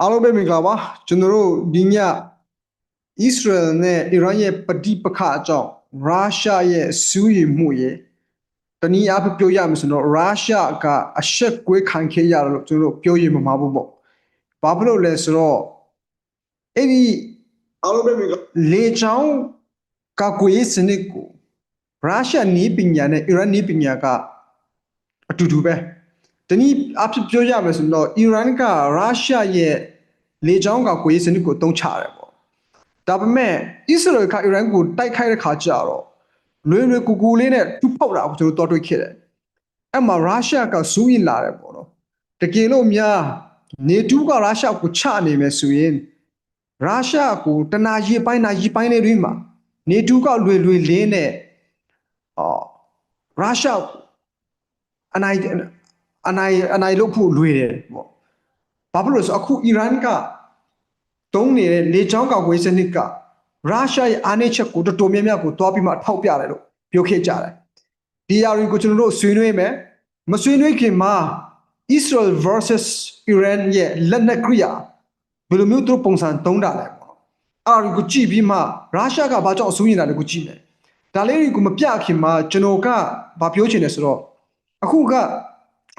အားလုံးပဲမင်္ဂလာပါကျွန်တော်တို့ဒီညဣသရေလနဲ့အီရန်ရဲ့ပဋိပက္ခအကြောင်းရုရှားရဲ့စူးရည်မှုရဲ့တနည်းအားဖြင့်ပြောရမယ်ဆိုတော့ရုရှားကအဆက်ကွေးခံခဲ့ရတယ်လို့ကျွန်တော်တို့ပြောရမှာမဟုတ်ပေါ့ဘာဖြစ်လို့လဲဆိုတော့အဲ့ဒီအားလုံးပဲမင်္ဂလာလေချောင်းကကွေးစနစ်ကိုရုရှားနီးပညာနဲ့အီရန်နီးပညာကအတူတူပဲ တနည်းအဖြစ်ပြောရမယ်ဆိုတော့အီရန်ကရုရှားရဲ့လေကြောင်းကကိုရေးစနစ်ကိုတုံးချတယ်ပေါ့ဒါပေမဲ့အစ္စရေးကအီရန်ကိုတိုက်ခိုက်တဲ့ခါကျတော့လွယ်လွယ်ကူကူလေးနဲ့တူပေါက်တာကိုကျွန်တော်တို့တွေ့ခဲ့တယ်အဲ့မှာရုရှားကစူးရင်လာတယ်ပေါ့နော်တကယ်လို့များနေတူးကရုရှားကိုချနေမယ်ဆိုရင်ရုရှားကိုတနာရီပိုင်းနာရီပိုင်းလေးတွင်မှာနေတူးကလွယ်လွယ်လေးနဲ့အော်ရုရှားကိုအနိုင် အနိုင်အနိုင်လို့ဖို့လွယ်တယ်ပေါ့ဘာဖြစ်လို့လဲဆိုအခုအီရန်ကတုံးနေတဲ့လေချောင်းကောက်ွေးစနစ်ကရုရှားရဲ့အာဏာချက်ကိုတော်တော်များများကိုတွားပြီးမှထောက်ပြတယ်လို့ပြောခဲ့ကြတယ်ဒီအရာတွေကိုကျွန်တော်တို့ဆွေးနွေးမယ်မဆွေးနွေးခင်မှာ Israel versus Iran ရဲ့လက်နက်ကရိယာဘယ်လိုမျိုးသူတို့ပုံစံတုံးတာလဲပေါ့အဲ့ဒါကိုကြည့်ပြီးမှရုရှားကဘာကြောင့်အဆူရင်တာလဲကိုကြည့်မယ်ဒါလေးတွေကိုမပြခင်မှာကျွန်တော်ကဘာပြောချင်လဲဆိုတော့အခုက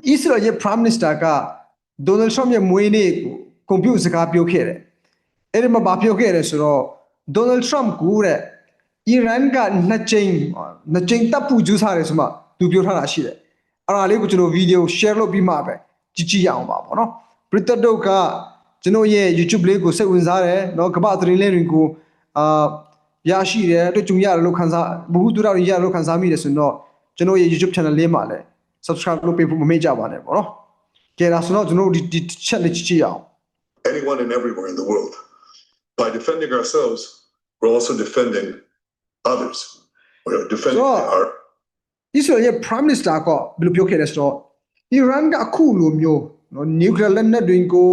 ဣသရေလရဲ့ Prime Minister ကဒေါ်နယ်ထရမ့်ရဲ့မွေးနေ့ကိုကွန်ပျူတာစကားပြောခဲ့တယ်။အဲ့ဒီမှာဘာပြောခဲ့လဲဆိုတော့ဒေါ်နယ်ထရမ့်ကိုတဲ့အီရန်ကနှစ်ကြိမ်နှစ်ကြိမ်တပ်ပူကျူးစားတယ်ဆိုမှသူပြောထားတာရှိတယ်။အဲ့ဒါလေးကိုကျွန်တော်ဗီဒီယို share လုပ်ပြီးမှပဲကြည့်ကြည့်ရအောင်ပါပေါ့နော်။ပရိသတ်တို့ကကျွန်တော်ရဲ့ YouTube လေးကိုစိတ်ဝင်စားတယ်เนาะကမ္ဘာသတင်းလေးတွေကိုအာရရှိတယ်တွေ့ကြုံရတယ်လို့ခံစားဘူးတူတော်ရတယ်လို့ခံစားမိတယ်ဆိုတော့ကျွန်တော်ရဲ့ YouTube channel လေးမှာလည်း subscribe လုပ်ပေးဖို့မမေ့ကြပါနဲ့ပေါ့နော်။ကဲဒါဆိုတော့ကျွန်တော်တို့ဒီဒီချက်လေးကြည့်ကြည့်အောင် anyone and everywhere in the world. By defending ourselves, we're also defending others. We're defending So- our ။ Israel ရဲ့ Prime Minister ကဘယ်လိုပြောခဲ့လဲဆိုတော့ Iran ကအခုလိုမျိုးနော် nuclear လက်နက်တွေကို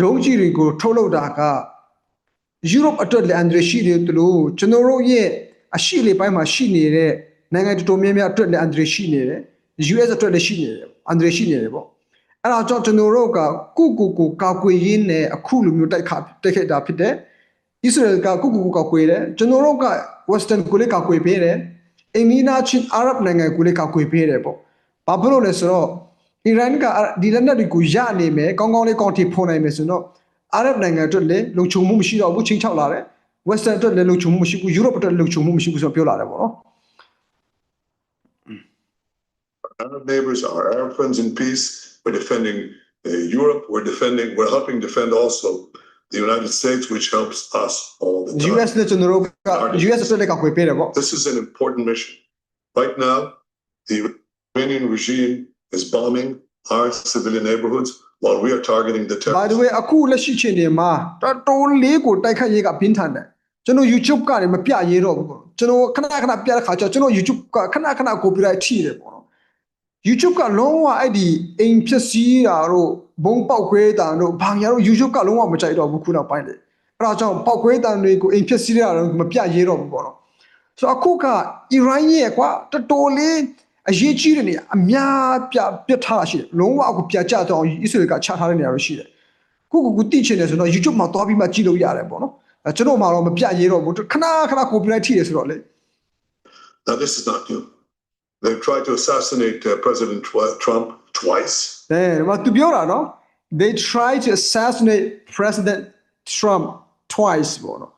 ဒုံးကျည်တွေကိုထုတ်လုပ်တာက Europe အတွက်လည်းအန္တရာယ်ရှိတယ်သူလို့ကျွန်တော်တို့ရဲ့အရှိလေပိုင်းမှာရှိနေတဲ့နိုင်ငံတော်တော်များများအတွက်လည်းအန္တရာယ်ရှိနေတယ် US အတွက်လည်းရှိနေတယ်အန္တရာယ်ရှိနေတယ်ပေါ့အဲ့ဒါကြောင့်ကျွန်တော်တို့ကကုကုကိုကာကွယ်ရင်းနဲ့အခုလိုမျိုးတိုက်ခါတိုက်ခိုက်တာဖြစ်တယ် Israel ကကုကုကိုကာကွယ်တယ်ကျွန်တော်တို့က Western ကိုလည်းကာကွယ်ပေးတယ်အိန္ဒိယချင်း Arab နိုင်ငံကိုလည်းကာကွယ်ပေးတယ်ပေါ့ဘာဖြစ်လို့လဲဆိုတော့ Iran ကဒီလက်နက်တွေကိုရနေမယ်ကောင်းကောင်းလေးကောင်းထိဖွန်နိုင်မယ်ဆိုတော့ Arab နိုင်ငံအတွက်လည်းလုံခြုံမှုမရှိတော့ဘူးချင်းချောက်လာတယ် Western အတွက်လည်းလုံခြုံမှုမရှိဘူး Europe အတွက်လည်းလုံခြုံမှုမရှိဘူးဆိုတော့ပြောလာတယ်ပေါ့နော် Arab neighbors, our Arab friends in peace. We're defending uh, Europe. We're defending, we're helping defend also the United States, which helps us all the time. US နဲ့ကျွန်တော်တို့က US အတွက်လည်းကောက်ွယ်ပေးတယ်ပေါ့ This is an important mission. Right now, the Iranian regime is bombing our civilian neighborhoods while we are targeting the by the terrorists. way အခုလက်ရှိချိန်တွေမှာတော်တော်လေးကိုတိုက်ခတ်ရေးကပြင်းထန်တယ်ကျွန်တော် YouTube ကနေမပြရေးတော့ဘူးပေါ့ကျွန်တော်ခဏခဏပြတဲ့ခါကျတော့ကျွန်တော် YouTube ကခဏခဏ copyright ထိတယ်ပေါ့နော် YouTube ကလုံးဝအဲ့ဒီအိမ်ဖြစ်စည်းတာတို့ဘုံပေါက်ခွဲတာတို့ဘာညာတို့ YouTube ကလုံးဝမကြိုက်တော့ဘူးခုနောက်ပိုင်းလေအဲ့ဒါကြောင့်ပေါက်ခွဲတာတွေကိုအိမ်ဖြစ်စည်းတာတို့မပြရေးတော့ဘူးပေါ့နော်ဆိုတော့အခုကအီရန်ရဲ့ကွာတော်တော်လေးအရေးကြီးတဲ့နေရာအများပြပြတ်ထားတာရှိတယ်လုံးဝအခုပြတ်ကျတော့အောင်အစ္စရေးကချထားတဲ့နေရာတွေရှိတယ်ကိုကိုကိုတိချင်တယ်ဆိုတော့ YouTube မှာသွားပြီးမှကြည့်လို့ရတယ်ပေါ့နော်အဲကျွန်တော်မှတော့မပြရေးတော့ဘူးခဏခဏ copyright ထိတယ်ဆိုတော့လေ Now, this is not new. They've tried to assassinate uh, President Tw- Trump twice. အဲမသူပြောတာနော် they try to assassinate president Trump twice ပေါ့နော်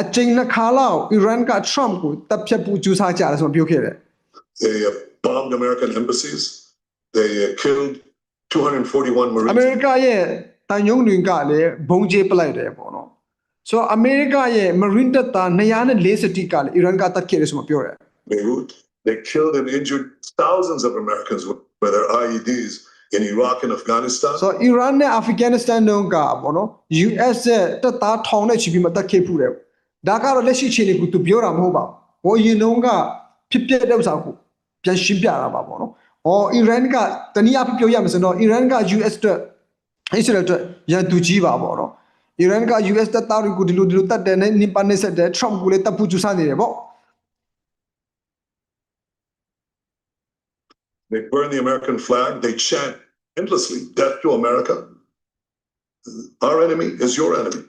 အချိန်နှစ်ခါလောက် Iran က Trump ကိုတပ်ဖြတ်ဖို့ကြိုးစားကြတယ်ဆိုတော့ပြောခဲ့တယ် They uh, bombed American embassies. They uh, killed 241 Marines. အမေရိကရဲ့တန်ယုံတွေကလည်းဘုံကျဲပလိုက်တယ်ပေါ့နော်ဆိုတော့အမေရိကရဲ့ Marine တပ်သား240ကလည်း Iran ကတပ်ခဲ့တယ်ဆိုမှပြောတယ် Beirut. They killed and injured thousands of Americans with, with their IEDs in Iraq and Afghanistan. ဆိုတော့ Iran နဲ့ Afghanistan တုန်းကပေါ့နော် US ရဲ့တပ်သားထောင်နဲ့ချီပြီးမှတက်ခဲ့ဖူးတယ်ဒါကတော့လက်ရှိချိန်ကိုသူပြောတာမဟုတ်ပါဘူးဟိုအရင်တုန်းကဖြစ်ပျက်တဲ့ဥစ္စာကိုပြန်ရှင်းပြတာပါပေါ့နော်ဟော Iran ကတနည်းအားဖြင့်ပြောရမယ်ဆိုတော့ Iran က US အတွက် Israel အတွက်ရန်သူကြီးပါပေါ့နော် Iran က US တပ်သားတွေကိုဒီလိုဒီလိုတတ်တယ်နဲ့နင်ပါနေဆက်တယ် Trump ကိုလည်းတပ်ဖို့ကြိုးစားနေတယ်ပေါ့ They burn the American flag. They chant endlessly, death to America. our enemy is your enemy.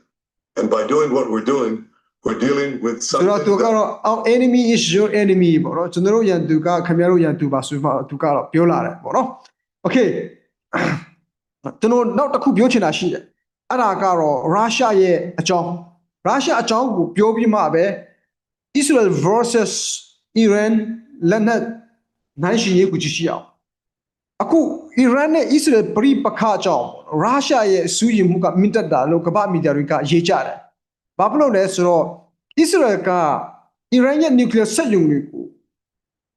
And by doing what we're doing, we're dealing with ဆိုတော့ something သူ that ကတော့ our enemy is your enemy ပေါ့နော်ကျွန်တော်တို့ရန်သူကခင်ဗျားတို့ရန်သူပါဆိုမှသူကတော့ပြောလာတယ်ပေါ့နော် okay ကျွန်တော်နောက်တစ်ခုပြောချင်တာရှိတယ်အဲ့ဒါကတော့ရုရှားရဲ့အကြောင်းရုရှားအကြောင်းကိုပြောပြီးမှပဲ Israel versus Iran လက်နက် နိုင်ရှင်ရေးကိုကြည့်ရှိအောင်အခု Iran နဲ့ Israel ပြိပခါအကြောင်းရုရှားရဲ့စူးရင်မှုကမြင့်တက်တာလို့ကမ္ဘာမီဒီယာတွေကရေးကြတယ်ဘာဖြစ်လို့လဲဆိုတော့ Israel ကအီရန်ရဲ့ nuclear စက်ရုံတွေကို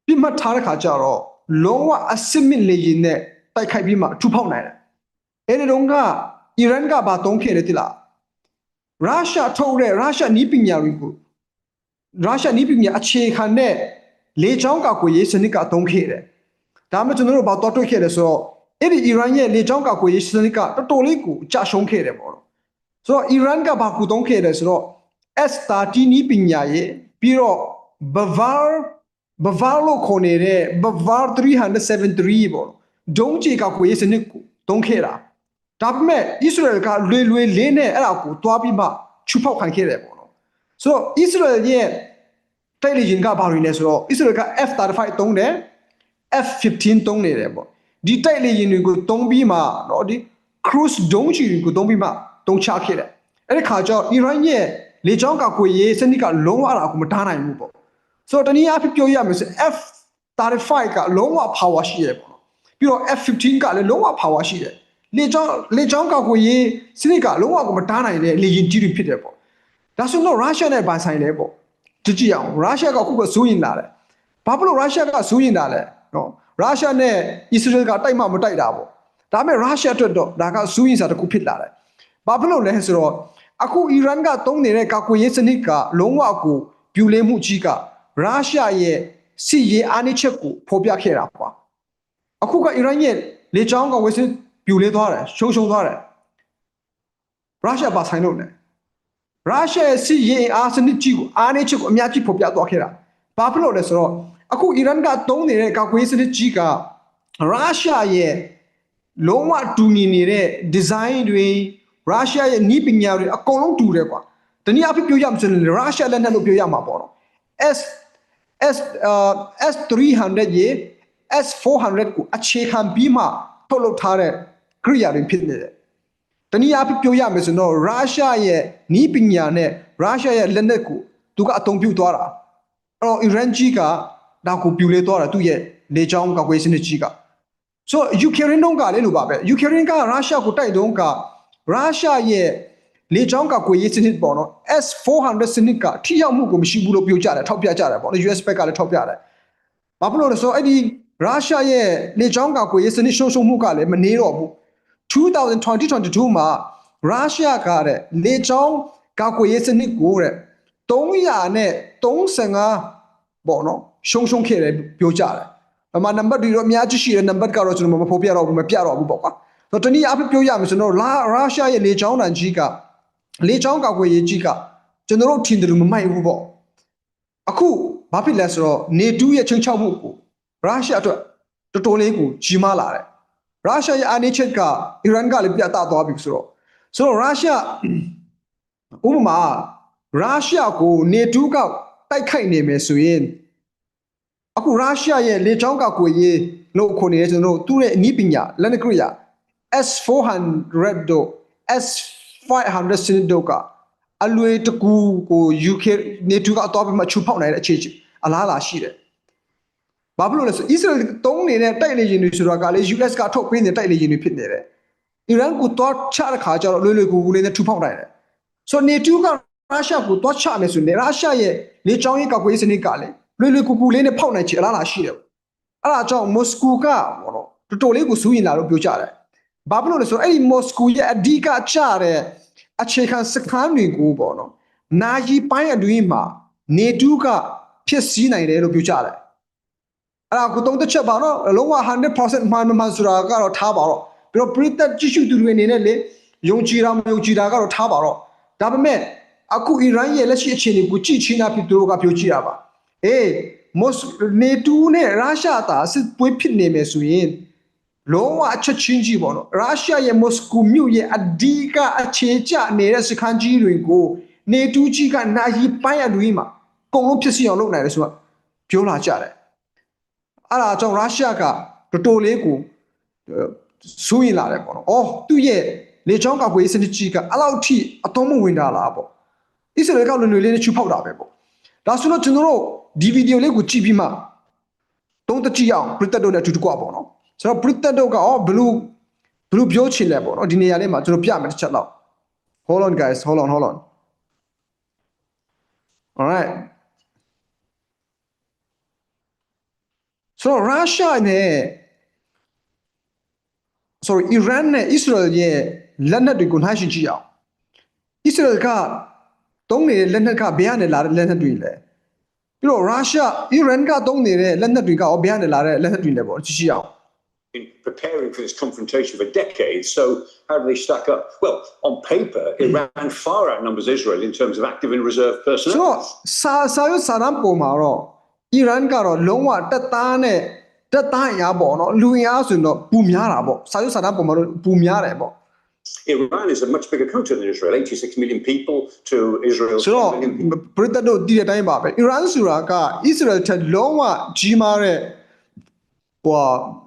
ပြစ်မှတ်ထားတဲ့ခါကျတော့လုံးဝအစစ်မစ်လေရင်နဲ့တိုက်ခိုက်ပြီးမှထူဖောက်နိုင်တယ်။အဲဒီတော့ကအီရန်ကဘာတုံးခဲ့တယ်တိလား။ရုရှားထုတ်တဲ့ရုရှားနီးပညာတွေကိုရုရှားနီးပညာအခြေခံတဲ့ လေကြောင်းကကွေရေးစနစ်ကအတုံးခဲ့တယ်။ဒါမှကျွန်တော်တို့ဘာတော့တွေ့ခဲ့တယ်ဆိုတော့အဲ့ဒီအီရန်ရဲ့လေကြောင်းကကွေရေးစနစ်ကတော်တော်လေးကိုကြာရှုံးခဲ့တယ်ပေါ့နော်။ဆိုတော့ Iran ကဘာကူတုံးခဲ့တယ်ဆိုတော့ S30 နီးပညာရဲ့ပြီးတော့ Bavar Bavar လို့ခေါ်နေတဲ့ Bavar 373ပေါ့ဒုံးချေကကိုရေးစနစ်ကိုတုံးခဲ့တာဒါပေမဲ့ Israel ကလွယ်လွယ်လေးနဲ့အဲ့ဒါကိုတွားပြီးမှချူဖောက်ခံခဲ့တယ်ပေါ့နော်ဆိုတော့ Israel ရဲ့ တိုက်လေရင်ကဘာတွေလဲဆိုတော့အစ္စရေးက F35 သုံးတယ် F15 သုံးနေတယ်ပေါ့ဒီတိုက်လေရင်တွေကိုသုံးပြီးမှနော်ဒီ cruise drone ကြီးတွေကိုသုံးပြီးမှသုံးချခဲ့တယ်အဲ့ဒီခါကျတော့ Iran ရဲ့လေကြောင်းကကွေရေးစနစ်ကလုံးဝအရာကိုမတားနိုင်ဘူးပေါ့ဆိုတော့တနည်းအားဖြင့်ပြောရမယ်ဆို F35 ကလုံးဝ power ရှိတယ်ပေါ့ပြီးတော့ F15 ကလည်းလုံးဝ power ရှိတယ်လေကြောင်းလေကြောင်းကကွေရေးစနစ်ကလုံးဝကိုမတားနိုင်တဲ့လေရင်ကြီးတွေဖြစ်တယ်ပေါ့ဒါဆိုတော့ရုရှားနဲ့ပိုင်ဆိုင်တယ်ပေါ့ ကြည့်ကြည့်အောင် Russia ကခုကစိုးရင်လာတယ်ဘာဖြစ်လို့ Russia ကစိုးရင်လာလဲနော် Russia နဲ့ Israel ကတိုက်မှမတိုက်တာပေါ့ဒါပေမဲ့ Russia အတွက်တော့ဒါကစိုးရင်စာတစ်ခုဖြစ်လာတယ်ဘာဖြစ်လို့လဲဆိုတော့အခု Iran ကတုံးနေတဲ့ကာကွယ်ရေးစနစ်ကလုံးဝကိုပြူလဲမှုကြီးက Russia ရဲ့စီရေးအားနည်းချက်ကိုဖော်ပြခဲ့တာပေါ့အခုက Iran ရဲ့လေကြောင်းကဝယ်စနစ်ပြူလဲသွားတယ်ရှုံရှုံသွားတယ် Russia ပါဆိုင်လို့ ਨੇ ရုရှားရဲ့စီရင်အားစနစ်ကြီးကိုအားနည်းချက်ကိုအများကြီးဖော်ပြသွားခဲ့တာ။ဘာဖြစ်လို့လဲဆိုတော့အခုအီရန်ကတုံးနေတဲ့ကာကွယ်ရေးစနစ်ကြီးကရုရှားရဲ့လုံးဝတူညီနေတဲ့ဒီဇိုင်းတွေရုရှားရဲ့နည်းပညာတွေအကုန်လုံးတူတယ်ကွာ။တနည်းအားဖြင့်ပြောရမှာဆိုရင်ရုရှားလက်နက်လို့ပြောရမှာပေါ့နော်။ S S uh, S300 ရေ S400 ကိုအခြေခံပြီးမှထုတ်လုပ်ထားတဲ့ကိရိယာတွေဖြစ်နေတယ်။ တနည်းအားဖြင့်ပြောရမယ်ဆိုတော့ရုရှားရဲ့နီးပညာနဲ့ရုရှားရဲ့လက်နက်ကိုသူကအသုံးပြုသွားတာအဲ့တော့ Iran ကြီးကဒါကိုပြူလဲသွားတာသူ့ရဲ့လေကြောင်းကာကွယ်ရေးစနစ်ကြီးကဆိုတော့ Ukraine တော့ကလည်းလိုပါပဲ Ukraine ကရုရှားကိုတိုက်တုန်းကရုရှားရဲ့လေကြောင်းကာကွယ်ရေးစနစ်ပေါ့နော် S400 စနစ်ကထိရောက်မှုကိုမရှိဘူးလို့ပြောကြတယ်ထောက်ပြကြတယ်ပေါ့နော် US ဘက်ကလည်းထောက်ပြတယ်ဘာဖြစ်လို့လဲဆိုတော့အဲ့ဒီရုရှားရဲ့လေကြောင်းကာကွယ်ရေးစနစ်ရှုံးရှုံးမှုကလည်းမနေတော့ဘူး 2022မှာရုရှားကတဲ့လေကြောင်းကာကွယ်ရေးစနစ်ကိုတဲ့300နဲ့35ပေါ့နော်ရှုံးရှုံးခဲ့တယ်ပြောကြတယ်။အမှနံပါတ်တွေတော့အများကြီးရှိတယ်နံပါတ်ကတော့ကျွန်တော်မဖော်ပြတော့ဘူးမပြတော့ဘူးပေါ့ကွာ။ဆိုတော့တနည်းအားဖြင့်ပြောရမယ်ဆိုတော့လာရုရှားရဲ့လေကြောင်းတန်ကြီးကလေကြောင်းကာကွယ်ရေးကြီးကကျွန်တော်တို့ထင်တယ်လို့မမိုက်ဘူးပေါ့။အခုဘာဖြစ်လဲဆိုတော့နေတူးရဲ့ချိန်ချောက်မှုကိုရုရှားအတွက်တော်တော်လေးကိုကြီးမားလာတယ် ရုရှားရဲ့အနေချက်ကအီရန်ကလည်းပြတ်သားသွားပြီဆိုတော့ဆိုတော့ရုရှားဥပမာရုရှားကိုနေတူးကတိုက်ခိုက်နေမယ်ဆိုရင်အခုရုရှားရဲ့လေကြောင်းကကွေရေးလို့ခေါ်နေတဲ့ကျွန်တော်တို့သူ့ရဲ့အနည်းပညာလက်နက်ကရိယာ S400 တို့ S500 စနစ်တို့ကအလွေတကူကို UK နေတူကအတော့ပြီးမှချူဖောက်နိုင်တဲ့အခြေချအလားအလာရှိတယ်။ ဘာဖြစ်လို့လဲဆို Israel တုံးနေတဲ့တိုက်လေယာဉ်တွေဆိုတာကလေ US ကထုတ်ပေးနေတဲ့တိုက်လေယာဉ်တွေဖြစ်နေတယ်။ Iran ကိုတော့ချတဲ့ခါကျတော့လွယ်လွယ်ကူကူလေးနဲ့ထူဖောက်နိုင်တယ်။ဆိုနေတူကရုရှားကိုတော့ချမယ်ဆိုရင်ရုရှားရဲ့လေကြောင်းရေးကာကွယ်ရေးစနစ်ကလေလွယ်လွယ်ကူကူလေးနဲ့ဖောက်နိုင်ချေအလားအလာရှိတယ်။အဲ့ဒါကြောင့်မော်စကိုကဘောတော့တော်တော်လေးကိုစူးရင်လာလို့ပြောကြတယ်။ဘာဖြစ်လို့လဲဆိုတော့အဲ့ဒီမော်စကိုရဲ့အဓိကချတဲ့အခြေခံစခန်းတွေကိုပေါ့နော်။နာယီပိုင်းအတွင်းမှာနေတူကဖြစ်စည်းနိုင်တယ်လို့ပြောကြတယ်။ အဲ့ဒါကိုသုံးသက်ချက်ပါတော့လုံးဝ100%မှန်မှန်ဆိုတာကတော့ထားပါတော့ပြီးတော့ပရိသတ်ကြည့်ရှုသူတွေအနေနဲ့လေယုံကြည်တာမယုံကြည်တာကတော့ထားပါတော့ဒါပေမဲ့အခုအီရန်ရဲ့လက်ရှိအခြေအနေကိုကြည့်ချင်းတာဖြစ်သူတို့ကပြောကြည့်တာပါအေးမော့နေတူနဲ့ရုရှားတာစစ်ပွဲဖြစ်နေမယ်ဆိုရင်လုံးဝအချက်ချင်းကြီးပေါ့နော်ရုရှားရဲ့မော်စကိုမြို့ရဲ့အဓိကအခြေကျနေတဲ့စခန်းကြီးတွေကိုနေတူးကြီးကနိုင်ပိုင်းအလွေးမှာအကုန်လုံးဖြစ်စီအောင်လုပ်နိုင်တယ်ဆိုတော့ပြောလာကြတယ် အဲ့ဒါကြောင့်ရုရှားကတော်တော်လေးကိုစိုးရင်လာတယ်ပေါ့နော်အော်သူ့ရဲ့လေချောင်းကကွေးစနစ်ကြီးကအဲ့လောက်ထိအသုံးမဝင်တာလားပေါ့အစ္စရေးကလွယ်လွယ်လေးနဲ့ချူဖောက်တာပဲပေါ့ဒါဆိုတော့ကျွန်တော်တို့ဒီဗီဒီယိုလေးကိုကြည့်ပြီးမှတုံးတကြည့်အောင်ပရိသတ်တို့နဲ့အတူတကွပေါ့နော်ဆိုတော့ပရိသတ်တို့ကအော်ဘလူးဘလူးပြောချင်လဲပေါ့နော်ဒီနေရာလေးမှာကျွန်တော်ပြမယ်တစ်ချက်တော့ hold on guys hold on hold on all right ဆိုတော့ရုရှားနဲ့ sorry Iran နဲ့ Israel ရဲ့လက်နက်တွေကိုနှိုင်းယှဉ်ကြည့်အောင် Israel ကတုံးနေတဲ့လက်နက်ကဘယ်ကနေလာတဲ့လက်နက်တွေလဲ ပြီးတော့ရုရှား Iran ကတုံးနေတဲ့လက်နက်တွေကဘယ်ကနေလာတဲ့လက်နက်တွေလဲပေါ့ကြည့်ကြည့်အောင် been preparing for this confrontation for decades. So how do they stack up? Well, on paper, Iran far outnumbers Israel in terms of active and reserve ဆို personnel. တော့စာစာရွက်စာ အီရန်ကတော့လုံးဝတက်သားနဲ့တက်သားအရာပေါ့နော်လူအင်အားဆိုရင်တော့ပူများတာပေါ့စာရုပ်စာတမ်းပုံမှန်တော့ပူများတယ်ပေါ့ Iran is a much bigger country than Israel 86 million people to Israel ဆိုတော့ပြည်သက်တို့တည်တဲ့အတိုင်းပါပဲ Iran ဆိုတာက Israel ထက်လုံးဝကြီးမားတဲ့ဟို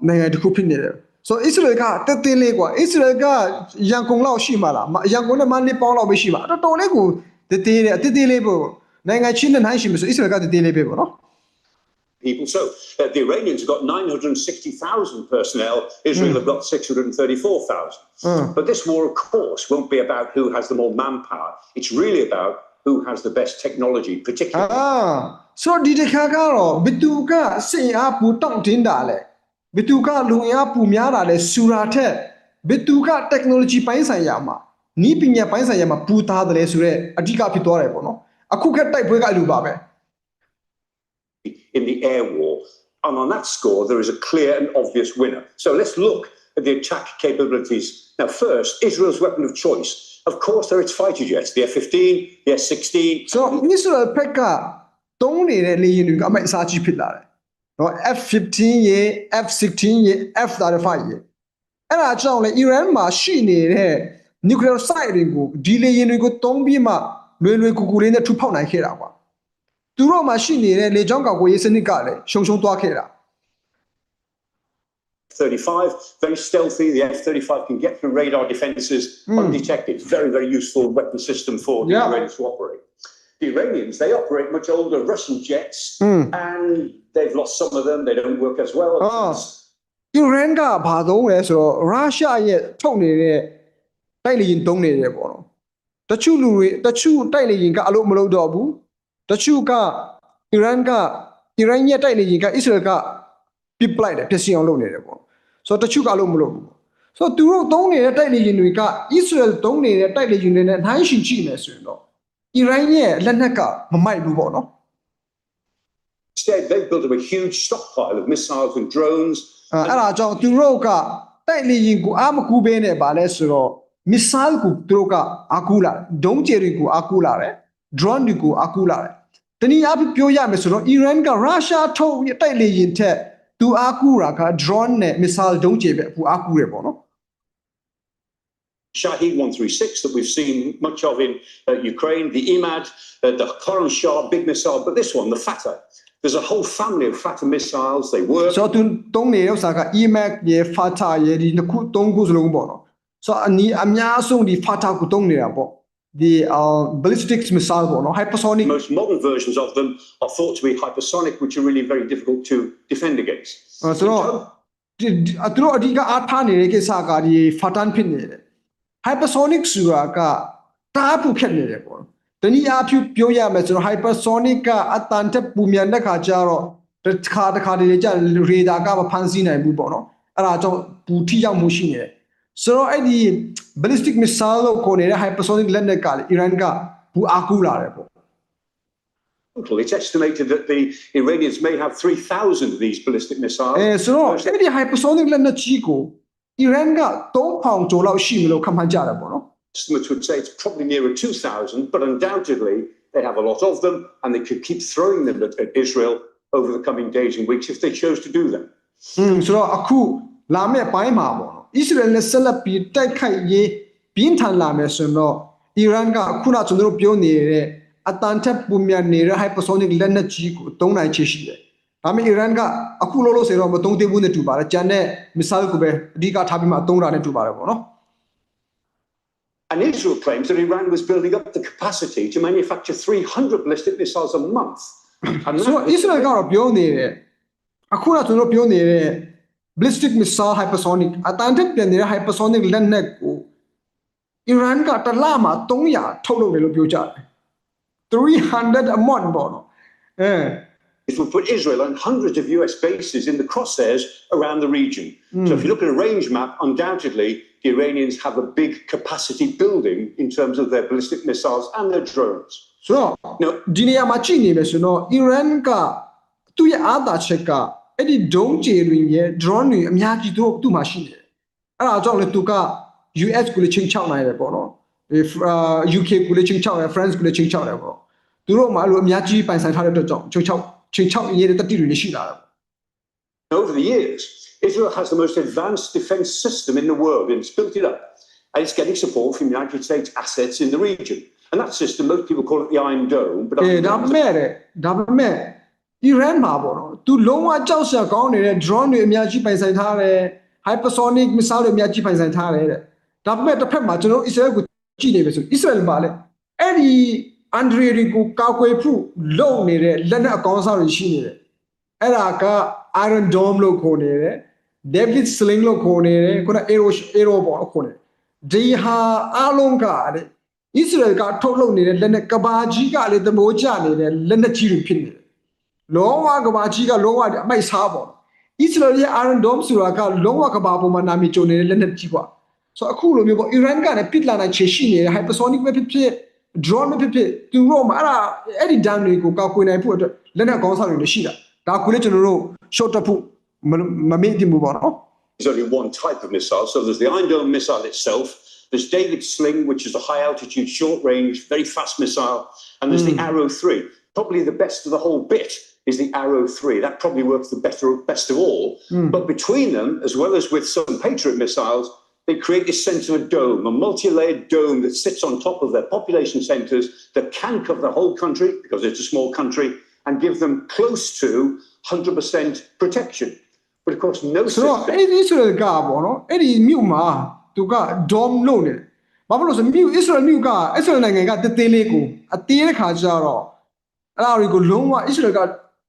နိုင်ငံတစ်ခုဖြစ်နေတယ်ဆိုအစ္စရေလကတက်တင်းလေးကွာအစ္စရေလကရန်ကုန်လောက်ရှိမှလားရန်ကုန်နဲ့မန္တလေးပေါင်းလောက်ပဲရှိမှာတော်တော်လေးကိုတည်တည်တဲ့အတည်တည်လေးပေါ့နိုင်ငံချင်းနဲ့နိုင်ရှင်မဆိုအစ္စရေလကတည်တည်လေးပဲပေါ့နော် people. So uh, the Iranians have got 960,000 personnel. Israel have got 634,000. But this war, of course, won't be about who has the more manpower. It's really about who has the best technology, အာ particularly. ဆိုတော့ဒီတစ်ခါကတော့ဘသူကစိတ်အားပူတောင့်တင်းတာလဲဘသူကလူအင်အားပူများတာလဲစူရာထက်ဘသူက technology ပိုင်းဆိုင်ရာမှာနီးပညာပိုင်းဆိုင်ရာမှာပူသားတယ်လဲဆိုတော့အဓိကဖြစ်သွားတယ်ပေါ့နော်အခုခက်တိုက်ပွဲကအလူပါပဲ in the air war. And on that score, there is a clear and obvious winner. So let's look at the attack capabilities. Now, first, Israel's weapon of choice. Of course, there are its fighter jets, the F 15, the S 16. ဆိုတော့ Israel ဘက်ကတုံးနေတဲ့လေယာဉ်တွေကအမိုက်အစားကြီးဖြစ်လာတယ်နော် F15 ရေ F16 ရေ F35 ရေအဲ့ဒါကြောင့်လေ Iran မှာရှိနေတဲ့ nuclear site တွေကိုဒီလေယာဉ်တွေကိုတုံးပြီးမှလွယ်လွယ်ကူကူလေးနဲ့ထူဖောက်နိုင်ခဲ့တာကွာ သူတို့မှာရှိနေတဲ့လေကြောင်းကောက်ွယ်ရေးစနစ်ကလည်းရှုံရှုံသွားခဲ့တာ 35, very stealthy. The F 35 can get through radar defenses undetected. Very, very useful weapon system for the Yeah. Iranians to operate. The Iranians, they operate much older Russian jets, and they've lost some of them. They don't work as well. Ah. Iran ကဘာသုံးလဲဆိုတော့ရုရှားရဲ့ထုတ်နေတဲ့တိုက်လေယာဉ်တုံးနေတယ်ပေါ့နော်တချို့လူတွေတချို့တိုက်လေယာဉ်ကအလို့မလုပ်တော့ဘူး တချို့က Iran က Iran ရဲ့တိုက်လေယာဉ်က Israel ကပြစ်ပလိုက်တယ်ပြစ်စီအောင်လုပ်နေတယ်ပေါ့ဆိုတော့တချို့ကအလို့မလုပ်ဘူးဆိုတော့သူတို့သုံးနေတဲ့တိုက်လေယာဉ်တွေက Israel သုံးနေတဲ့တိုက်လေယာဉ်တွေနဲ့နှိုင်းယှဉ်ကြည့်မယ်ဆိုရင်တော့ Iran ရဲ့လက်နက်ကမမိုက်ဘူးပေါ့နော် Instead, they've built up a huge stockpile of missiles and drones. အဲအဲ့ဒါကြောင့်သူတို့ကတိုက်လေရင်ကိုအာမကူပေးနေပါလဲဆိုတော့ missile ကိုသူတို့ကအာကူလာတယ်ဒုံးကျည်တွေကိုအာကူလာတယ် drone တွေကိုအာကူလာတယ်တနည်းအားဖြင့်ပြောရမယ်ဆိုတော့ Iran က Russia ထုတ်တိုက်လေရင်ထက်သူအာကူတာက drone နဲ့ missile ဒုံးကျည်ပဲအခုအာကူတယ်ပေါ့နော် Shahid 136 that we've seen much of in uh, Ukraine, the IMAD, uh, the Koran Shah big missile, but this one, the Fatah. There's a whole family of Fatah missiles. They work. ဆိုတော့သူတုံးနေတဲ့ဥစ္စာက EMAC ရေ FATA ရေဒီနှစ်ခုသုံးခုစလုံးပေါ့နော်ဆိုတော့အနီးအ များဆုံးဒီ FATA ကိုတုံးနေတာပေါ့ဒီ uh, ballistic missile ပေါ့နော် hypersonic Most modern versions of them are thought to be hypersonic, which are really very difficult to defend against. အဲဆိုတော့ဒီဒီအသူတို့အဓိကအားထားနေတဲ့ကိစ္စကဒီ Fatan ဖြစ်နေတယ် hypersonic ဆိုတာကတအားပူခက်နေတယ်ပေါ့တနည်းအားဖြင့်ပြောရမယ်ဆိုတော့ hypersonic ကအတန်တက်ပူမြန်တဲ့ခါကျတော့တစ်ခါတစ်ခါတလေကျရေဒါကမဖန်ဆီးနိုင်ဘူးပေါ့နော်အဲ့ဒါကြောင့်ပူထိရောက်မှုရှိနေတယ် ဆိုတော့အဲ့ဒီ ballistic missile လို့ခေါ်နေတဲ့ hypersonic လက်နက်ကလေ Iran ကပူအားကူလာတယ်ပေါ့ Total. It's estimated that the Iranians may have 3,000 of these ballistic missiles. အဲဆိုတော့အဲ့ဒီ hypersonic လက်နက်ကြီးကို Iran က3000ကျော်လောက်ရှိမလို့ခန့်မှန်းကြတယ်ပေါ့နော် Estimates would say it's probably nearer 2,000, but undoubtedly they have a lot of them, and they could keep throwing them at, at Israel over the coming days and weeks if they chose to do that. อืมဆိုတော့အခု လာမယ့်ပိုင်းမှာပေါ့နော် အစ္စရေးနဲ့ဆက်လက်ပြီးတိုက်ခိုက်ရေးပြင်းထန်လာမယ်ဆိုရင်တော့အီရန်ကခုနကျွန်တော်တို့ပြောနေတဲ့အတန်ထက်ပုံမြန်နေတဲ့ hypersonic လက်နက်ကြီးကိုသုံးနိုင်ချေရှိတယ်ဒါပေမဲ့အီရန်ကအခုလောလောဆယ်တော့မသုံးသေးဘူးနဲ့တူပါတယ်ကျန်တဲ့ missile ကိုပဲအဓိကထားပြီးမှအသုံးတာနဲ့တူပါတယ်ပေါ့နော် And Israel claims that Iran was building up the capacity to manufacture 300 ballistic missiles a month. And ဆိုတော့ that, Israel ကတော့ပြောနေတဲ့အခုကကျွန်တော်ပြောနေတဲ့ ballistic missile hypersonic အတန်တက်ပြန်နေတဲ့ hypersonic လက်နက်ကို Iran ကတစ်လမှာ300ထုတ်လုပ်တယ်လို့ပြောကြတယ်300 a month ပေါ့နော်အဲ it will put Israel on hundreds of US bases in the crosshairs around the region. So if you look at a range map, undoubtedly the Iranians have a big capacity building in terms of their ballistic missiles and their drones. ဆိုတော့ Now, ဒီနေရာမှာကြည့်နေမယ်ဆိုတော့ Iran ကသူ့ရဲ့အားသာချက်က အဲ့ဒီဒုံးကျည်တွေရဲ့ drone တွေအများကြီးသူ့သူ့မှာရှိနေတယ်အဲ့ဒါကြောင့်လေသူက US ကိုလည်းချင်းချောက်နိုင်တယ်ပေါ့နော်ဒီအာ UK ကိုလည်းချင်းချောက်တယ် France ကိုလည်းချင်းချောက်တယ်ပေါ့သူတို့မှအဲ့လိုအများကြီးပိုင်ဆိုင်ထားတဲ့အတွက်ကြောင့်ချင်းချောက်ချင်းချောက်ရတဲ့တတိတွေလည်းရှိလာတယ်ပေါ့ over the years, Israel has the most advanced defense system in the world and it's built it up. And it's getting support from United States assets in the region. And that system, most people call it the Iron Dome, but အဲ I ဒါပေမဲ့တဲ့ဒါပေမဲ့ Iran မှာပေါ့နော်သူလုံးဝကြောက်စရာကောင်းနေတဲ့ drone တွေအများကြီးပိုင်ဆိုင်ထားတယ် hypersonic missile တွေအများကြီးပိုင်ဆိုင်ထားတယ်တဲ့ဒါပေမဲ့တစ်ဖက်မှာကျွန်တော်တို့ Israel ကိုကြည့်နေပြီဆို Israel မှာလည်းအဲ့ဒီ Andre တွေကိုကာကွယ်ဖို့လုပ်နေတဲ့လက်နက်အကောင်းစားတွေရှိနေတယ်အဲ့ဒါက Iron Dome လို့ခေါ်နေတယ် David Sling လို့ခေါ်နေတယ်ခုန Aero Aero ပေါ့လို့ခေါ်နေတယ်ဒီဟာအားလုံးကတဲ့ Israel ကထုတ်လုပ်နေတဲ့လက်နက်ကဘာကြီးကလည်းသမိုးကျနေတဲ့လက်နက်ကြီးတွေဖြစ်နေတယ် လုံးဝကဘာကြီးကလုံးဝအမိုက်စားပေါ့ Israel ရဲ့ Iron Dome ဆိုတာကလုံးဝကဘာပေါ်မှာနာမည်ကျော်နေတဲ့လက်နက်ကြီးကွာဆိုတော့အခုလိုမျိုးပေါ့ Iran ကလည်းပစ်လာနိုင်ချေရှိနေတဲ့ hypersonic ပဲဖြစ်ဖြစ် drone ပဲဖြစ်ဖြစ်သူတို့မှာအဲ့ဒါအဲ့ဒီ down တွေကိုကောက်ကွယ်နိုင်ဖို့အတွက်လက်နက်ကောင်းစားတွေလည်းရှိတာဒါကိုလည်းကျွန်တော်တို့ short တက်ဖို့မမမေ့တင်ဘူးပေါ့နော် There's only one type of missile. So there's the Iron Dome missile itself. There's David Sling, which is a high altitude, short range, very fast missile. And there's the Arrow 3. Probably the best of the whole bit is the Arrow 3. That probably works the better, best of all. But between them, as well as with some Patriot missiles, they create this sense of a dome, a multi layered dome that sits on top of their population centers that can cover the whole country because it's a small country and give them close to 100% protection. But of course, no ဆိုတော့ system. အဲ့ဒီ Israel ကပေါ့နော်အဲ့ဒီမြို့မှာသူက dome လုပ်နေတယ်ဘာဖြစ်လို့လဲဆိုမြို့ Israel မြို့က Israel နိုင်ငံကတသေးလေးကိုအသေးတဲ့ခါကျတော့အဲ့ဒါတွေကိုလုံးဝ Israel က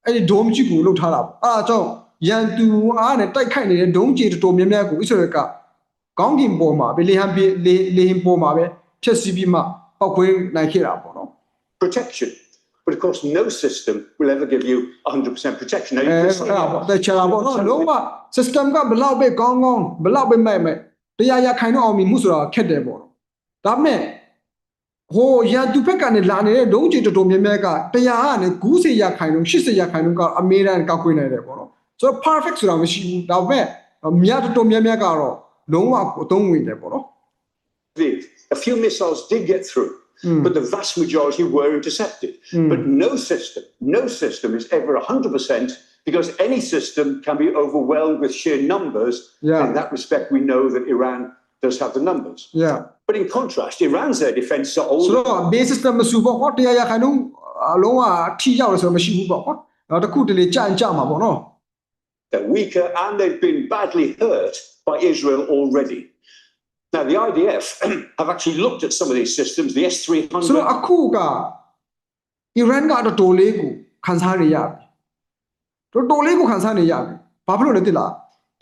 အဲ့ဒီ dome ကြီးကိုလုပ်ထားတာပေါ့အဲ့ဒါကြောင့်ရန်သူအားနဲ့တိုက်ခိုက်နေတဲ့ဒုံးကျည်တော်တော်များများကို Israel ကကောင်းကင်ပေါ်မှာပဲလေဟန်ပြေလေလေဟင်ပေါ်မှာပဲဖြည့်ဆည်းပြီးမှပောက်ခွဲနိုင်ခဲ့တာပေါ့နော် protection. But of course, no system will ever give you 100% protection. Now, အဲ you အဲ့ can say ဒါပေါ့တဲ့ချာပေါ့နော်လုံးဝ system ကဘယ်လောက်ပဲကောင်းကောင်းဘယ်လောက်ပဲမဲ့မဲ့တရားရခိုင်တော့အောင်မြင်မှုဆိုတာခက်တယ်ပေါ့နော်ဒါပေမဲ့ ဟိုရန်သူဘက်ကနေလာနေတဲ့ဒုံးကျည်တော်တော်များများကတရားကနေ90ရခိုင်တော့80ရခိုင်တော့ကအမေရိကန်ကောက်ကွေးနိုင်တယ်ပေါ့နော်ဆိုတော့ perfect ဆိုတာမရှိဘူးဒါပေမဲ့မြတ်တော်တော်များများကတော့လုံးဝအသုံးဝင်တယ်ပေါ့နော် did. A few missiles did get through, but the vast majority were intercepted. But no system, no system is ever 100% because any system can be overwhelmed with sheer numbers. Yeah. In that respect, we know that Iran does have the numbers. yeah But in contrast, Iran's air defense are ဆို older. တော့ base system မဆူပေါ့ဟောတရားရခိုင်တော့အလုံးဝထိရောက်တယ်ဆိုတော့မရှိဘူးပေါ့ဟောနောက်တစ်ခုတလေကြန့်ကြမှာပေါ့နော် They're weaker and they've been badly hurt by Israel already. Now, the IDF have actually looked at some of these systems, the S ဆိုတော့ 300. အခုကအီရန်ကတော်တော်လေးကိုခန်းစားနေရပြီတော်တော်လေးကိုခန်းစားနေရပြီဘာဖြစ်လို့လဲသိလား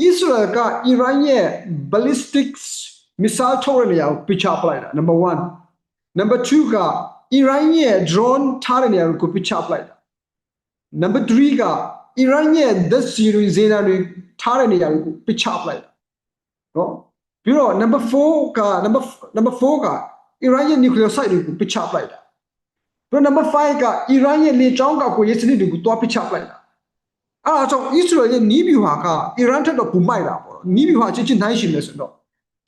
အစ္စရေးကအီရန်ရဲ့ ballistics missile ထုတ်ရနေရကိုပြချပလိုက်တာ number 1 number 2ကအီရန်ရဲ့ drone ထားတဲ့နေရာကိုပြချပလိုက်တာ number 3ကအီရန်ရဲ့ the series ဇေနာတွေထားတဲ့နေရာကိုပြချပလိုက်တာနော်ပြီးတော့ number 4က number number 4ကအီရန်ရဲ့ nuclear site တွေကိုပြချပလိုက်တာပြီးတော့ number 5ကအီရန်ရဲ့လေကြောင်းကကိုရေးစနစ်တွေကိုတွားပစ်ချပလိုက်တာအဲ့ဒါကြောင့် Israel ရဲ့နီးဗျူဟာကအီရန်ထက်တော့ပူမိုက်တာပေါ့နော်နီးဗျူဟာချင်းချင်းနိုင်ရှင်တယ်ဆိုတော့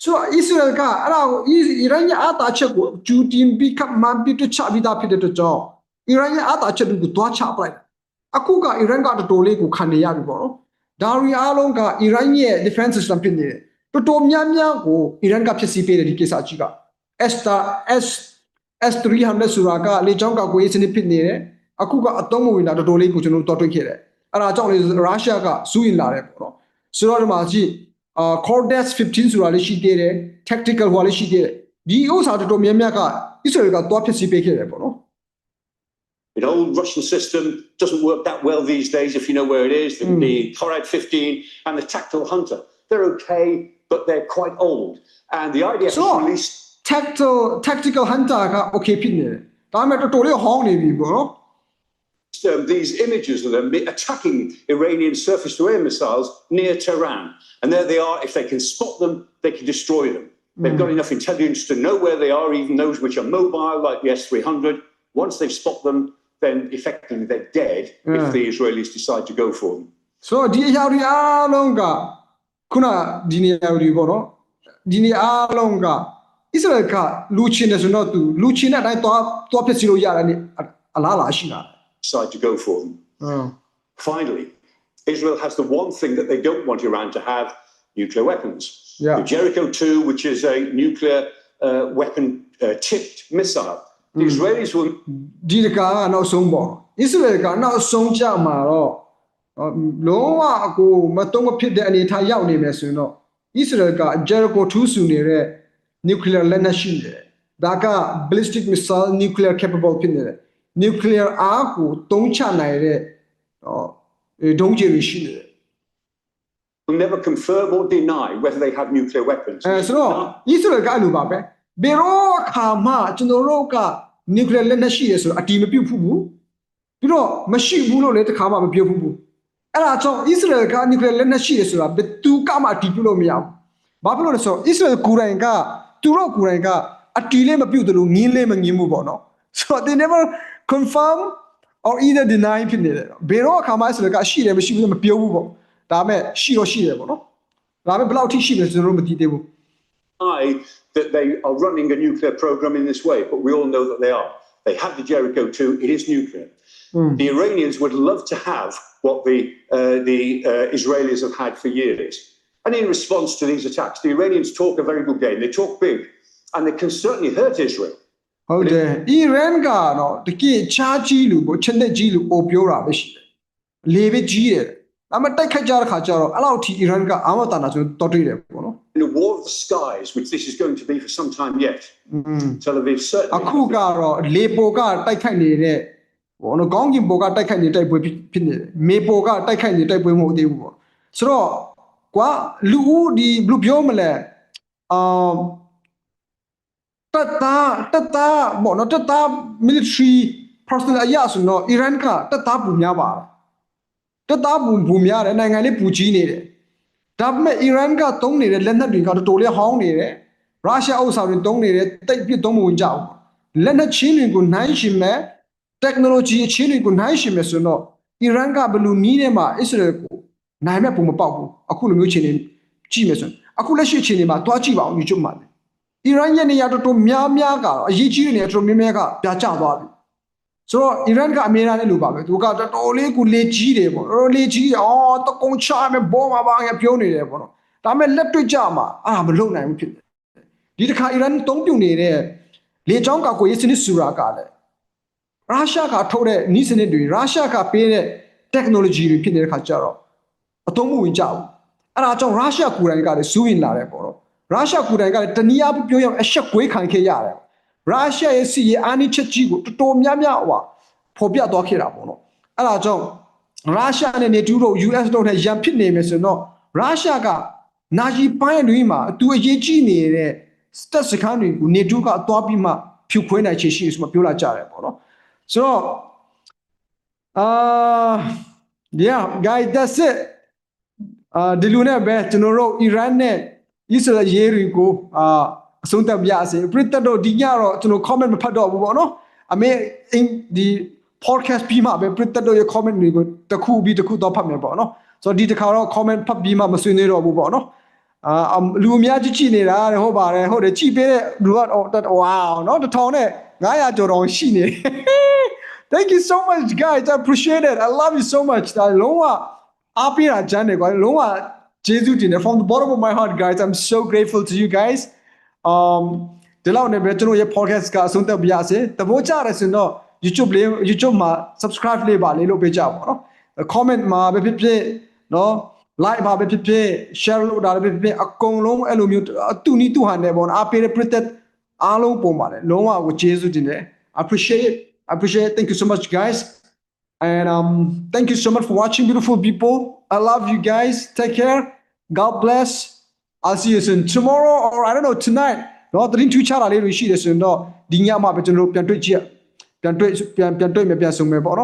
ဆိုတော့ Israel ကအဲ့ဒါကိုအီအီရန်ရဲ့အားတာချက်ကိုဂျူတင်ပြီးကမှန်ပြီးတချပြီးသားဖြစ်တဲ့အတွက်ကြောင့်အီရန်ရဲ့အားတာချက်တွေကိုတွားချပလိုက်တာအခုကအီရန်ကတော်တော်လေးကိုခံနေရပြီပေါ့နော်ဒါရီအားလုံးကအီရန်ရဲ့ defense system ဖြစ်နေတယ်တော်တော်များများကိုအီရန်ကဖြစ်စီပေးတယ်ဒီကိစ္စကြီးက Esta S S300 ဆိုတာကလေကြောင်းကကိုရေးစနစ်ဖြစ်နေတယ်အခုကအသုံးမဝင်တာတော်တော်လေးကိုကျွန်တော်တို့တော်တွေ့ခဲ့တယ်အဲ့ဒါကြောင့်လေရုရှားကစူးရင်လာတယ်ပေါ့နော်ဆိုတော့ဒီမှာကြည့်အာ Cordes 15ဆိုတာလေးရှိသေးတယ် tactical ဟိုလေးရှိသေးတယ်ဒီဥစ္စာတော်တော်များများကအစ္စရေးကသွားဖြစ်စီပေးခဲ့တယ်ပေါ့နော် The old Russian system doesn't work that well these days, if you know where it is. The, the Korad 15 and the Tactile Hunter. They're okay, but they're quite old. And the IDF So- has released tactical tactical hunter က okay ဖြစ်နေတယ်ဒါပေမဲ့တော်တော်လေးဟောင်းနေပြီပေါ့နော် um, these images of them attacking Iranian surface to air missiles near Tehran. And there they are. If they can spot them, they can destroy them. They've got enough intelligence to know where they are, even those which are mobile, like the S 300. Once they've spotted them, then effectively they're dead yeah. if the Israelis decide to go for them. So. Kuna dini dini alonga Israel ka luchin to to to pet silo yara ni ala shi na တယ်ဆိုတော့သူလူချင်းတဲ့အတိုင်းသွားသွားဖြစ်စီလို့ရတယ်နေအလားလာရှိတာ Decide to go for them. อืม Finally, Israel has the one thing that they don't want Iran to have nuclear weapons. Yeah. The Jericho 2, which is a nuclear uh, weapon uh, tipped missile. The Israelis will ဒီတကာကနောက်ဆုံးပေါ့အစ္စရေးကနောက်ဆုံးကြမှာတော့အော်လုံးဝအကိုမတုံးမဖြစ်တဲ့အနေအထားရောက်နေမယ်ဆိုရင်တော့အစ္စရေးကဂျေရီကိုထူးဆူနေတဲ့ nuclear လက်နက်ရှိနေတယ်ဒါက ballistic missile nuclear capable ဖြစ်နေတယ် nuclear အားကိုတုံးချနိုင်တဲ့ဟောအဲဒုံးကျည်တွေရှိနေတယ် will never confirm or deny whether they have nuclear weapons. အဲဆိုတော့အစ္စရေးကအဲ့လိုပါပဲဘယ်တော့အခါမှကျွန်တော်တို့က nuclear လက်နက်ရှိရဆိုတော့အတီးမပြုတ်ဘူးဘူးပြီးတော့မရှိဘူးလို့လည်းတစ်ခါမှမပြောဘူးဘူးအဲ့ဒါကြောင့်အစ္စရေးက nuclear လက်နက်ရှိရဆိုတာဘယ်သူကမှအတီးပြုတ်လို့မရဘူးဘာဖြစ်လို့လဲဆိုတော့အစ္စရေးကိုယ်တိုင်ကသူတို့ကိုယ်တိုင်ကအတီးလည်းမပြုတ်တယ်လို့ငင်းလည်းမငင်းဘူးပေါ့နော် so they never confirm or either deny ဖြစ်နေတယ်ဘယ်တော့အခါမှအစ္စရေးကရှိတယ်မရှိဘူးမပြောဘူးပေါ့ဒါပေမဲ့ရှိတော့ရှိတယ်ပေါ့နော်ဒါပေမဲ့ဘယ်လောက်ထိရှိလဲကျွန်တော်တို့မသိသေးဘူး Deny that they are running a nuclear program in this way, but we all know that they are. They have the Jericho 2, it is nuclear. The Iranians would love to have what the, uh, the uh, Israelis have had for years. And in response to these attacks, the Iranians talk a very good game. They talk big, and they can certainly hurt Israel. ဟုတ်တယ်အီရန်ကတော့တကယ်ချားကြီးလူကိုချက်လက်ကြီးလူပို့ပြောတာပဲရှိတယ်လေပဲကြီးတယ်ဒါပေမဲ့တိုက်ခိုက်ကြတဲ့ခါကျတော့အဲ့လောက်ထိအီရန်ကအာမတာနာဆိုတော့တွေ့တယ်ပေါ့နော် In a war of the skies, which this is going to be for some time yet, Tel Aviv အခု certainly. ကတော့လေပိုကတိုက်ခိုက်နေတဲ့ဘောနော်ကောင်းကင်ပိုကတိုက်ခိုက်နေတိုက်ပွဲဖြစ်ဖြစ်နေတယ်မေပိုကတိုက်ခိုက်နေတိုက်ပွဲမဟုတ်သေးဘူးပေါ့ဆိုတော့ကွာလူဦးဒီဘယ်လိုပြောမလဲအာ တတ်တာတတ်တာဘောနော်တတ်တာ military personnel အရာဆိုတော့အီရန်ကတတ်တာပူများပါတယ်တတ်တာပူပူများတယ်နိုင်ငံလေးပူကြီးနေတယ်ဒါပေမဲ့အီရန်ကတုံးနေတဲ့လက်နက်တွေကတော်တော်လေးဟောင်းနေတယ်ရုရှားဥစ္စာတွေတုံးနေတယ်တိတ်ပြစ်တုံးမဝင်ကြဘူးလက်နက်ချင်းတွေကိုနိုင်ရှင်မဲ့ technology အချင်းတွေကိုနိုင်ရှင်မဲ့ဆိုတော့အီရန်ကဘယ်လိုနီးနေမှာအစ္စရေးကိုနိုင်မဲ့ပုံမပေါက်ဘူးအခုလိုမျိုးချင်းနေကြည့်မယ်ဆိုရင်အခုလက်ရှိချင်းနေမှာတွားကြည့်ပါအောင် YouTube မှာလေ အီရန်ရဲ့နေရာတော်တော်များများကတော့အရေးကြီးတဲ့နေရာတော်တော်များများကပြာကျသွားပြီဆိုတော့အီရန်ကအမေရိကန်နဲ့လိုပါပဲသူကတော်တော်လေးကိုလေကြီးတယ်ပေါ့တော်တော်လေးကြီးတယ်အော်တကုံချမယ်ဘောမှာပါငါပြောနေတယ်ပေါ့နော်ဒါပေမဲ့လက်တွေ့ကြမှာအာမလုံနိုင်ဘူးဖြစ်တယ်ဒီတစ်ခါအီရန်တုံးပြုံနေတဲ့လေကြောင်းကကိုရေးစနစ်ဆူရာကလည်းရုရှားကထုတ်တဲ့နည်းစနစ်တွေရုရှားကပေးတဲ့ technology တွေဖြစ်နေတဲ့ခါကျတော့အသုံးမဝင်ကြဘူးအဲ့ဒါကြောင့်ရုရှားကိုယ်တိုင်ကလည်းစူးရင်လာတယ်ပေါ့နော် ရုရှားကိုယ်တိုင်ကလည်းတနည်းအားဖြင့်ပြောရအောင်အဆက်ကွေးခံခဲ့ရတယ်ရုရှားရဲ့စီရဲ့အာနိချက်ကြီးကိုတော်တော်များများဟိုဖော်ပြသွားခဲ့တာပေါ့နော်အဲ့ဒါကြောင့်ရုရှားနဲ့နေတူတို့ US တို့နဲ့ရန်ဖြစ်နေမယ်ဆိုတော့ရုရှားကနာဂျီပိုင်းတွေမှာအတူအရေးကြီးနေတဲ့ stat စခန်းတွေကိုနေတူကအသွားပြီးမှဖြူခွဲနိုင်ချေရှိဆိုမှပြောလာကြတယ်ပေါ့နော် So, uh, yeah, guys, that's it. Uh, ဒီလူနဲ့ပဲကျွန်တော်တို့ Iran နဲ့ Israel ရေးတွေကိုအာအဆုံးသတ်ပြရစီပရိသတ်တို့ဒီညတော့ကျွန်တော် comment မဖတ်တော့ဘူးပေါ့နော်အမေအင်းဒီ podcast ပြီးမှပဲပရိသတ်တို့ရဲ့ comment တွေကိုတစ်ခုပြီးတစ်ခုတော့ဖတ်မယ်ပေါ့နော်ဆိုတော့ဒီတစ်ခါတော့ comment ဖတ်ပြီးမှမဆွေးနွေးတော့ဘူးပေါ့နော်အာအမ်လူအများကြီးကြည့်နေတာတဲ့ဟုတ်ပါတယ်ဟုတ်တယ်ကြည့်ပေးတဲ့လူကတော့ wow နော်တစ်ထောင်နဲ့900ကျော်တောင်ရှိနေ Thank you so much guys I appreciate it I love you so much ဒါလုံးဝအားပေးတာချမ်းတယ်ကွာလုံးဝ ကျေးဇူးတင်တယ် from the bottom of my heart guys i'm so grateful to you guys um ဒီလောက်နဲ့ပဲကျွန်တော်ရဲ့ podcast ကအဆုံးသတ်ပြရစေတဘောကြရဆိုတော့ YouTube လေး YouTube မှာ subscribe လေးပါလေးလုပ်ပေးကြပါတော့ comment မှာပဲဖြစ်ဖြစ်နော် like ပါပဲဖြစ်ဖြစ် share လုပ်တာပဲဖြစ်ဖြစ်အကုန်လုံးအဲ့လိုမျိုးအတူနီးတူဟန်နေပေါ့နော်အားပေးတဲ့ပရိသတ်အားလုံးပုံပါတယ်လုံးဝကိုကျေးဇူးတင်တယ် I appreciate it I appreciate it thank you so much guys and um thank you so much for watching beautiful people I love you guys take care God bless I'll see you soon tomorrow or I don't know tonight တော့သတင်းထူးခြားတာလေးတွေရှိတယ်ဆိုရင်တော့ဒီညမှာပဲကျွန်တော်တို့ပြန်တွေ့ကြည့်ပြန်တွေ့ပြန်ပြန်တွေ့မယ်ပြန်ဆုံမယ်ပေါ့နော်